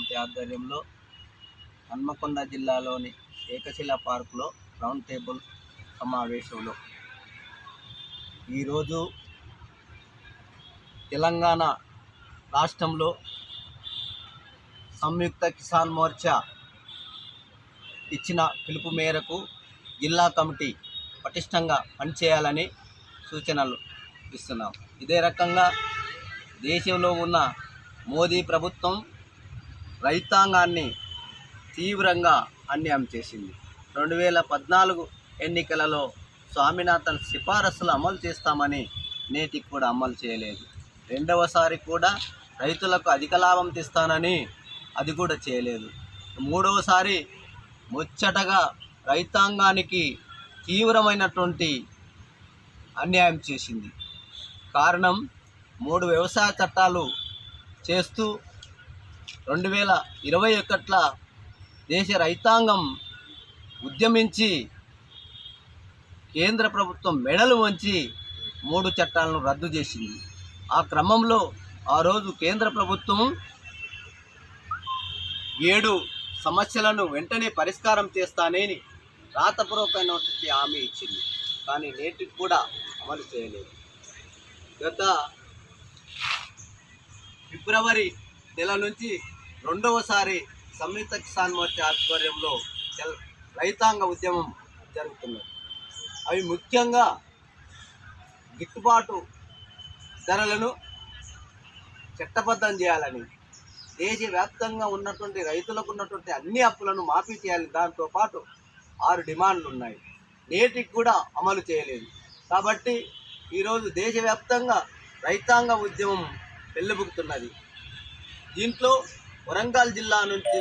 సమితి ఆధ్వర్యంలో హన్మకొండ జిల్లాలోని ఏకశిల పార్కులో రౌండ్ టేబుల్ సమావేశంలో ఈరోజు తెలంగాణ రాష్ట్రంలో సంయుక్త కిసాన్ మోర్చా ఇచ్చిన పిలుపు మేరకు జిల్లా కమిటీ పటిష్టంగా పనిచేయాలని సూచనలు ఇస్తున్నాం. ఇదే రకంగా దేశంలో ఉన్న మోదీ ప్రభుత్వం రైతాంగాన్ని తీవ్రంగా అన్యాయం చేసింది. రెండు వేల పద్నాలుగు ఎన్నికలలో స్వామినాథన్ సిఫారసులు అమలు చేస్తామని నేటికి కూడా అమలు చేయలేదు. రెండవసారి కూడా రైతులకు అధిక లాభం తెస్తానని అది కూడా చేయలేదు. మూడవసారి ముచ్చటగా రైతాంగానికి తీవ్రమైనటువంటి అన్యాయం చేసింది. కారణం మూడు వ్యవసాయ చట్టాలు చేస్తూ రెండు వేల ఇరవై ఒకట్ల దేశ రైతాంగం ఉద్యమించి కేంద్ర ప్రభుత్వం మెడలు వంచి మూడు చట్టాలను రద్దు చేసింది. ఆ క్రమంలో ఆ రోజు కేంద్ర ప్రభుత్వం ఏడు సమస్యలను వెంటనే పరిష్కారం చేస్తానని రాతపూర్వకమైనటువంటి హామీ ఇచ్చింది. కానీ నేటికి కూడా అమలు చేయలేదు. గత ఫిబ్రవరి నెల నుంచి రెండవసారి సంయుక్త కిసాన్ మోర్చా ఆధ్వర్యంలో రైతాంగ ఉద్యమం జరుగుతున్నది. అవి ముఖ్యంగా గిట్టుబాటు ధరలను చట్టబద్ధం చేయాలని దేశవ్యాప్తంగా ఉన్నటువంటి రైతులకు ఉన్నటువంటి అన్ని అప్పులను మాఫీ చేయాలి. దాంతోపాటు ఆరు డిమాండ్లు ఉన్నాయి నేటికి కూడా అమలు చేయలేదు. కాబట్టి ఈరోజు దేశవ్యాప్తంగా రైతాంగ ఉద్యమం వెల్లబుకుతున్నది దీంట్లో వరంగల్ జిల్లా నుంచి